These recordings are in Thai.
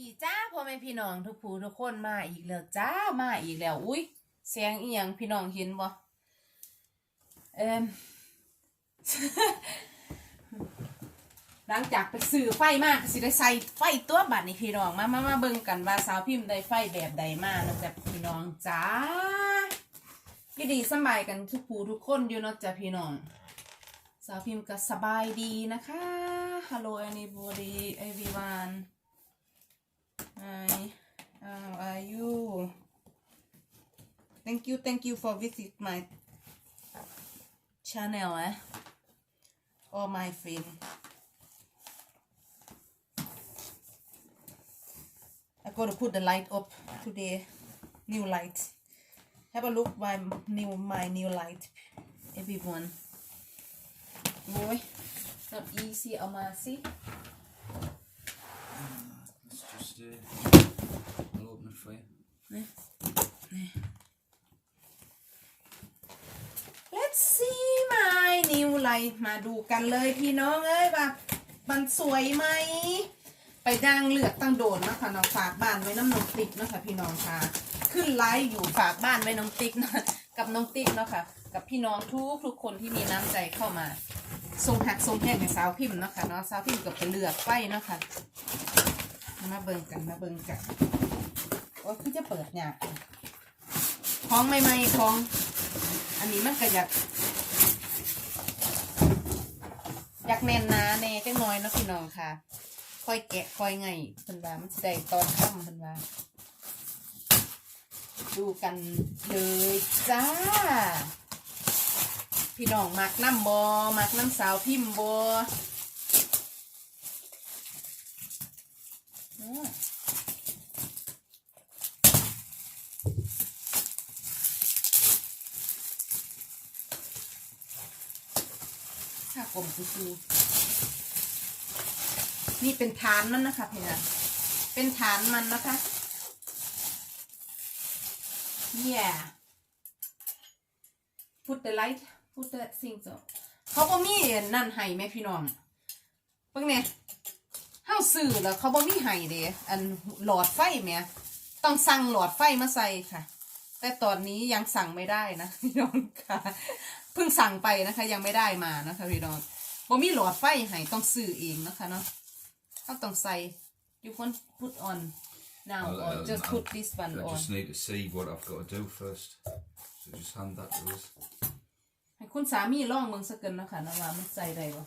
ดีจ้าพ่อแม่พี่น้องทุกผู้ทุกคนมาอีกแล้วจ้ามาอีกแล้วอุ้ยเสียงเอียงพี่น้องเห็นบ่เอ็มหลังจากไปซื้อไฟมากสิได้ใส่ไฟตัวบัดนี่พี่น้องมามามาเบิ่งกันว่าสาวพิมพ์ได้ไฟแบบใดมาเนาะจ๊ะพี่น้องจ้ายินดีสบายกันทุกผู้ทุกคนอยู่นะจ้ะพี่น้อง สาวพิมพ์ก็สบายดีนะคะ Hello anybody everyone How are you? Thank you, thank you for visit my channel, eh? Or my friend, I gotta put the light up today. New light. Have a look my new my new light, everyone. Boy, not easy, Amasi. Ah, it's just uh... มาดูกันเลยพี่น้องเอ้ยว่ามันสวยไหม ไปดังเลือกตั้งโดนนะคะน้องฝากบ้านไว้น้ำน้องติ๊กเนาะคะพี่น้องค่ะ ขึ้นไลฟ์อยู่ฝากบ้านไว้น้องติ๊กเนาะกับน้องติ๊กเนาะค่ะ กับพี่น้องทุกทุกคนที่มีน้ำใจเข้ามาทรงหักทรงแห้งในสาวพิมพ์เนาะค่ะเนาะสาวพิมพ์กับไปเลือกไฟเนาะค่ะมาเบิ่งกันมาเบิ่งกันโอ้ยคือจะเปิดเนี่ยของใหม่ๆของ อันนี้มันก็อยากอยาก แน่นนะแน่จังน้อยเนาะพี่น้องค่ะ ค่อยแกะค่อยไงเพิ่นว่ามันสิได้ตอนค่ำเพิ่นว่า ดูกันเลยจ้า พี่น้องมักน้ำบอมักน้ำสาวพิมพ์บอมถ้า กลมคือนี่เป็นฐานมันนะคะพี่นะเป็นฐานมันนะคะ yeah put the light put the things up เขาบ่มีนั่นให้แม่พี่น้องเพิ่งเนี่ยเฮาซื้อแล้วเขาบ่มีให้เด้อันหลอดไฟแหม่ต้องสั่งหลอดไฟมาใส่ค่ะ แต่ตอนนี้ยังสั่งไม่ได้นะพี่น้องค่ะ เพิ่งสั่งไปนะคะ ยังไม่ได้มานะคะพี่น้องบ่มีหลอดไฟให้ต้องซื้อเองนะคะเนาะเขาต้องใส่ you want put on now I'll, or um, just I'll- put this one I on just need to see what I've got to do first. So just hand that to us. ให้คุณสามีลองเบิ่งสักเกินนะคะนะว่ามันใส่ได้บ่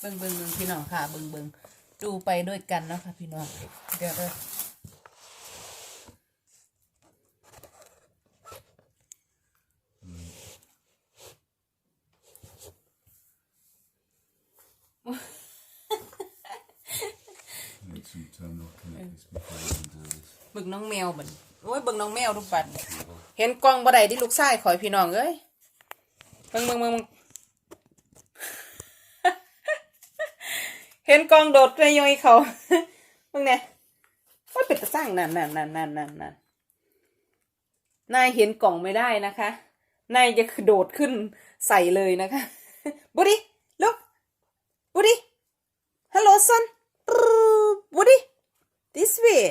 เบิ่งเบิ่งเบิ่งพี่น้องค่ะเบิ่งเบิ่งดูไปด้วยกันเนาะค่ะพี่น้องเดี๋ยวเด้อ Need some terminal connectors before we can do this. เบิ่งน้องแมวบัดโอ้ยเบิ่งน้องแมวดูบัดเห็นกล้องบ่ได้ที่ลูกชายข่อยพี่น้องเอ้ยเบิ่งเบิ่งเบิ่งเบิ่งเห็นกล้องโดดไปย่อยเขาเบิ่งเนี่ยว่าเป็นตะสร้างนั่นนั่นนั่นนั่นนั่นนั่นนายเห็นกล่องไม่ได้นะคะ นายจะโดดขึ้นใส่เลยนะคะบุดี้ลุกบุดี้ฮัลโหลซัน บุดี้ this way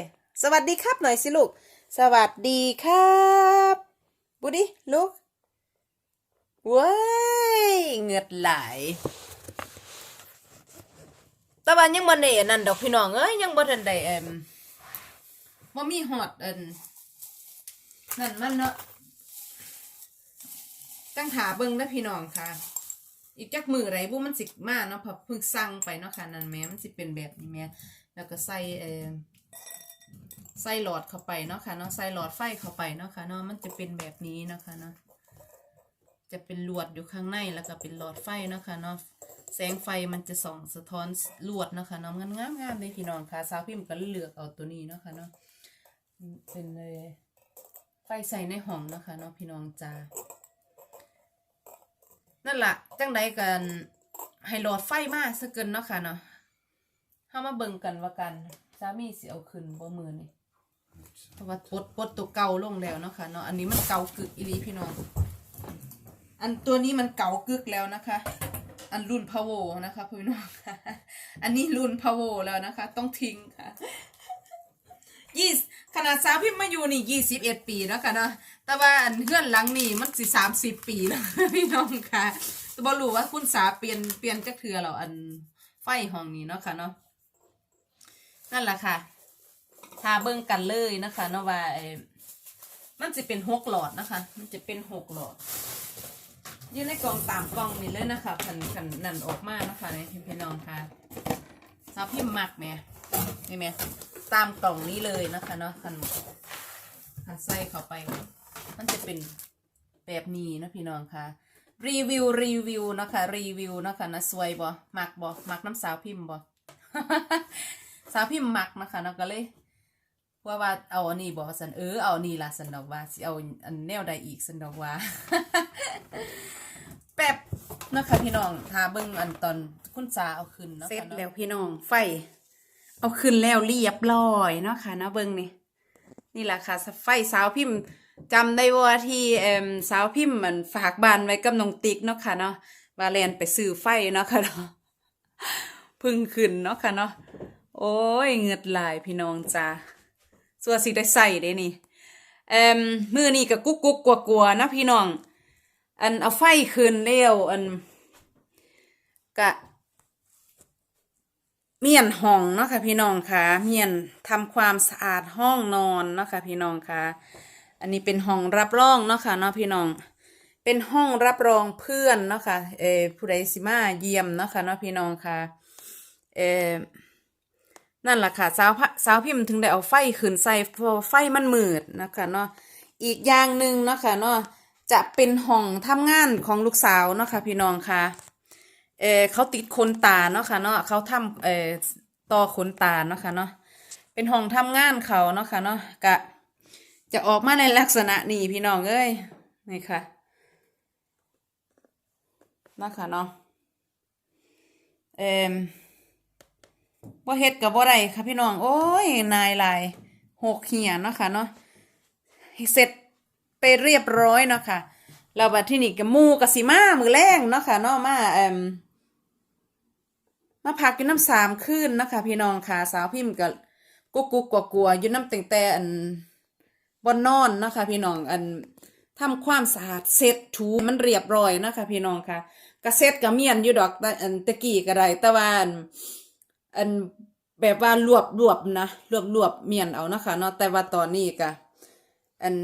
สวัสดีครับหน่อยสิลูก สวัสดีครับบุดี้ลูกเว้ยเงือดไหลแต่ว่ายังบ่ได้นนั่นดอกพี่น้องเอ้ยยังบ่ทันได้เอ็มบ่มีฮอดอันนั่นมันเนาะตั้งถาเบิ่งนะพี่น้องค่ะ อีกจักมือไรบุมันสิมาเนาะพอเพิ่งสั่งไปเนาะค่ะนั่นแม่มันสิเป็นแบบนี้แม่ แล้วก็ใส่เออใส่หลอดเข้าไปเนาะค่ะเนาะใส่หลอดไฟเข้าไปเนาะค่ะเนาะมันจะเป็นแบบนี้เนาะค่ะเนาะจะเป็นลวดอยู่ข้างในแล้วก็เป็นหลอดไฟเนาะค่ะเนาะแสงไฟมันจะส่องสะท้อนลวดเนาะค่ะเนาะงามงามงามเลยพี่น้องค่ะสาวพิมพ์ก็เลือกเอาตัวนี้เนาะค่ะเนาะเป็นเลยไฟใส่ในห้องเนาะค่ะเนาะพี่น้องจ้านั่นละจังใดกันให้หลอดไฟมาซะเกินเนาะค่ะเนาะ เฮามาเบิ่งกันว่ากันสามีสิเอาขึ้นบ่มือนี่เพราะว่าปลดปลดตัวเก่าลงแล้วเนาะค่ะเนาะอันนี้มันเก่ากึกอีหลีพี่น้อง อันตัวนี้มันเก่ากึกแล้วนะคะ อันรุ่นพาวโวนะคะพี่น้องค่ะอันนี้รุ่นพาวโวแล้วนะคะ ต้องทิ้งค่ะยี่ขนาดสาวพิมพ์มาอยู่นี่ยี่สิบเอ็ดปีแล้วค่ะเนาะแต่ว่าอันเพื่อนหลังนี่มันสิสามสิบปีแล้วพี่น้องค่ะแต่บอรู้ว่าคุณสาเปลี่ยนเปลี่ยนจักเทือเราอันไฟห้องนี้เนาะค่ะเนาะ นั่นแหละค่ะทาเบิ่งกันเลยนะคะเนาะว่าเอ่อมันจะเป็นหกหลอดนะคะ มันจะเป็นหกหลอดยู่ในกล่องตามกล่องนี่เลยนะคะพันพันนั่นออกมานะคะในพี่น้องค่ะสาวพิมมักแหมนี่แหมตามกล่องนี้เลยนะคะเนาะคันคันใส่เข้าไป มันจะเป็นแบบนี้นะพี่น้องค่ะ รีวิวรีวิวนะคะรีวิวนะคะนะสวยบ่มักบ่มักน้ำสาวพิมพ์บ่ สาวพิมพ์มักนะคะเนาะก็เลยว่าว่าเอาอันนี้บอกสันเออเอาอันนี้ละสันดอกว่าสิเอาอันแนวใดอีกสันดอกว่าแป๊บนะคะพี่น้องทาเบิ้งอันตอนคุณจาเอาขึ้นเนาะเสร็จแล้วพี่น้องไฟ เอาขึ้นแล้วเรียบร้อยเนาะค่ะเนาะเบิ้งนี่นี่แหละค่ะไฟสาวพิมพ์จำได้ว่าที่เอ่มสาวพิมพ์มันฝากบานไว้กับน้องติ๊กเนาะค่ะเนาะว่าแลนไปซื้อไฟเนาะค่ะเนาะพึ่งขึ้นเนาะค่ะเนาะ โอ้ยเงือดลายพี่น้องจ้าส่วนสิได้ใส่ได้นี่เอ่มมือนี่ก็กุ๊กกุ๊กกลัวกลัวๆนะพี่น้อง อันเอาไฟคืนเร็วอันกะ เมียนห้องเนาะค่ะพี่น้องค่ะ เมียนทำความสะอาดห้องนอนเนาะค่ะพี่น้องค่ะ อันนี้เป็นห้องรับรองเนาะค่ะเนาะพี่น้อง เป็นห้องรับรองเพื่อนเนาะค่ะ เออผู้ใดสิมาเยี่ยมเนาะค่ะเนาะพี่น้องค่ะ เออ นั่นแหละค่ะสาวพะสาวพิมพ์ถึงได้เอาไฟขึ้นใส่เพราะไฟมันมืดนะคะเนาะอีกอย่างหนึ่งเนาะคะเนาะจะเป็นห้องทำงานของลูกสาวเนาะค่ะพี่น้องค่ะเออเขาติดขนตาเนาะค่ะเนาะเขาทำเออต่อขนตาเนาะค่ะเนาะเป็นห้องทำงานเขาเนาะค่ะเนาะกะจะออกมาในลักษณะนี้พี่น้องเอ้ยนี่ค่ะนะคะเนาะเอม บ่เฮ็ดกับบ่ได้ค่ะพี่น้อง โอ้ย นายลายหกเหียเนาะค่ะเนาะเสร็จไปเรียบร้อยเนาะค่ะแล้วบัดที่นี่ก็หมู่ก็สิมามือแรงเนาะค่ะเนาะมาเอ่มมาพักอยู่น้ำสามคืนเนาะค่ะพี่น้องค่ะ สาวพิมพ์ก็กุกกุกกลัวๆอยู่น้ำแต่งแต่อันบ่นอนนะคะพี่น้องอันทำความสะอาดเสร็จถูมันเรียบร้อยนะคะพี่น้องค่ะก็เสร็จก็เมียนอยู่ดอกแต่ตะกี้ก็ได้แต่ว่า อันแบบว่ารวบรวบนะรวบรวบเมียนเอานะคะเนาะแต่ว่าตอนนี้ก็อัน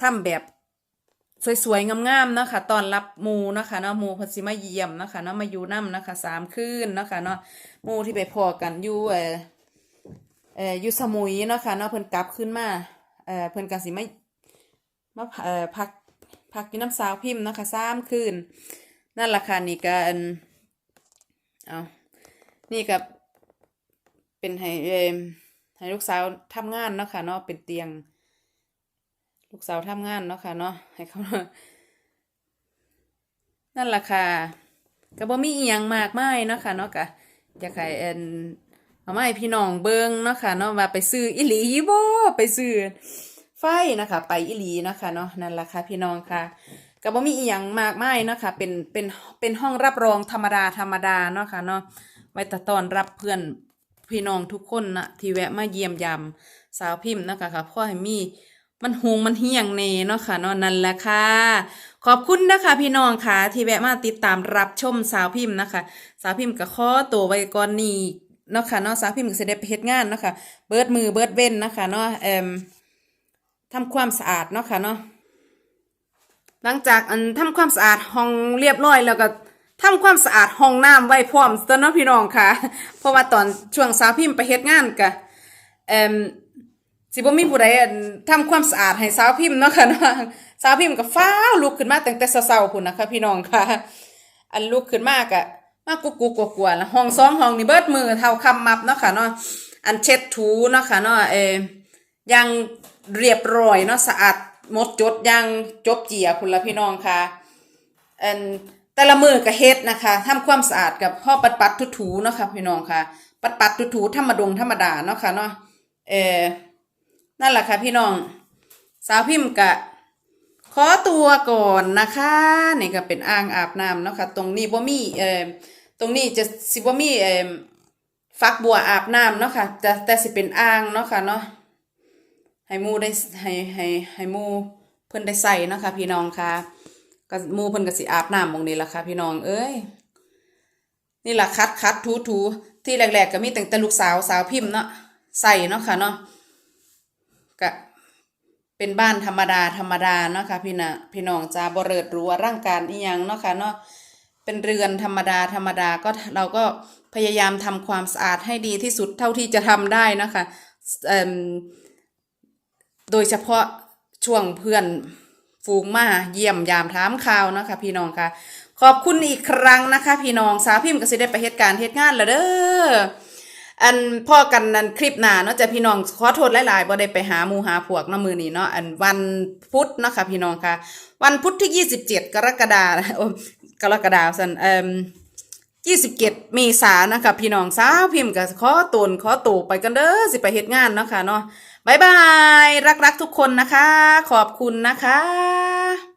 ทำแบบสวยๆงามๆนะคะตอนรับมูนะคะเนาะมูเพนสิมาเยี่ยมนะคะเนาะมาอยู่น้ำนะคะสามคืนนะคะเนาะมูที่ไปพอกันอยู่เออเอออยู่สมุยเนาะค่ะเนาะเพิ่นกลับขึ้นมาเออเพิ่นก็สิมามาเออพักพักอยู่น้ำสาวพิมพ์นะคะสามคืนนั่นล่ะค่ะนี่กันเอานี่กับ เป็นให้เอให้ลูกสาวทำงานเนาะค่ะเนาะเป็นเตียง ลูกสาวทำงานเนาะค่ะเนาะให้เขานั่นแหละค่ะก็บ่มีอีหยังมากมายเนาะค่ะเนาะกะอยากให้เอ็นเอามาให้พี่น้องเบิ่งเนาะค่ะเนาะว่าไปซื้ออีหลีบ่ไปซื้อไฟนะคะ ไปอีหลีเนาะค่ะเนาะนั่นแหละค่ะพี่น้องค่ะก็บ่มีอีหยังมากมายเนาะค่ะเป็นเป็นเป็นห้องรับรองธรรมดาธรรมดาเนาะค่ะเนาะไว้แต่ตอนรับเพื่อน พี่น้องทุกคนนะที่แวะมาเยี่ยมยามสาวพิมพ์นะคะค่ะพ่อให้มีมันหงมันเฮียงเนเนาะค่ะเนาะนั่นแหละค่ะ ขอบคุณนะคะพี่น้องค่ะที่แวะมาติดตามรับชมสาวพิมพ์นะคะ สาวพิมพ์ก็ขอตัวไว้ก่อนนี้เนาะค่ะเนาะสาวพิมพ์ก็สิได้ไปเฮ็ดงานเนาะค่ะเบิดมือเบิดเว้นนะคะเนาะเอ่มทำความสะอาดเนาะค่ะเนาะหลังจากอันทำความสะอาดห้องเรียบร้อยแล้วก็ ทำความสะอาดห้องน้ำไว้พร้อมซะเนาะพี่น้องค่ะ เพราะว่าตอนช่วงสาวพิมพ์ไปเฮ็ดงานก็เอ่มสิบ่มีผู้ใดทำความสะอาดให้สาวพิมพ์เนาะค่ะเนาะสาวพิมพ์ก็ฟ้าลุกขึ้นมาตั้งแต่เช้าๆพุ่นนะคะพี่น้องค่ะ อันลุกขึ้นมากะมากุกกุกกลัวๆแล้วห้องสองห้องนี่เบิดมือเท่าคำมับเนาะค่ะเนาะอันเช็ดถูเนาะค่ะเนาะเอยังเรียบร้อยเนาะสะอาดหมดจดยังจบเจียพุ่นละพี่น้องค่ะอัน แต่ละมือก็เฮ็ดนะคะทำความสะอาดกับพ่อปัดปัดทุถูเนาะค่ะพี่น้องค่ะ ปัดปัดทุถูธรรมดงธรรมดาเนาะค่ะเนาะเออนั่นแหละค่ะพี่น้อง สาวพิมพ์กะขอตัวก่อนนะคะนี่ก็เป็นอ่างอาบน้ำเนาะค่ะตรงนี้บ่มีเอ่อตรงนี้จะสิบ่มีเอ่อฟักบัวอาบน้ำเนาะค่ะแต่แต่สิเป็นอ่างเนาะค่ะเนาะให้มูได้ให้ให้ให้มูเพิ่นได้ใส่เนาะค่ะพี่น้องค่ะ ก็มูเพิ่นก็สิอาบน้ำมองนี้ล่ะค่ะ พี่น้องเอ้ยนี่แหละคัดคัดถูถูที่แรกๆก็มีแต่แต่ลูกสาวสาวพิมพ์เนาะใส่เนาะค่ะเนาะก็เป็นบ้านธรรมดาธรรมดาเนาะค่ะพี่น่ะพี่น้องจ้าบเริดรู้ร่างการอีหยังเนาะค่ะเนาะเป็นเรือนธรรมดาธรรมดาก็เราก็พยายามทำความสะอาดให้ดีที่สุดเท่าที่จะทำได้นะคะโดยเฉพาะช่วงเพื่อน ฝูงมาเยี่ยมยามถามข่าวนะคะพี่น้องค่ะ ขอบคุณอีกครั้งนะคะ พี่น้องสาวพิมพ์ก็สิได้ไปเหตุการณ์เหตุงานแล้วเด้ออันพ่อกันนันคลิปหน้าเนาะจะพี่น้องขอโทษหลายๆบ่ได้ไปหาหมูหาพวกเน้ำมือนี้เนาะอันวันพุธเนาะค่ะพี่น้องค่ะ วันพุธที่ 27 กรกฎาโอ้กรกฎาสันเอ่ม27เมษายนนะคะพี่น้องสาวพิมพ์ก็ขอตนขอตู่ไปกันเด้อสิไปเฮ็ดงานเนาะค่ะเนาะ บายบาย รักๆทุกคนนะคะ ขอบคุณนะคะ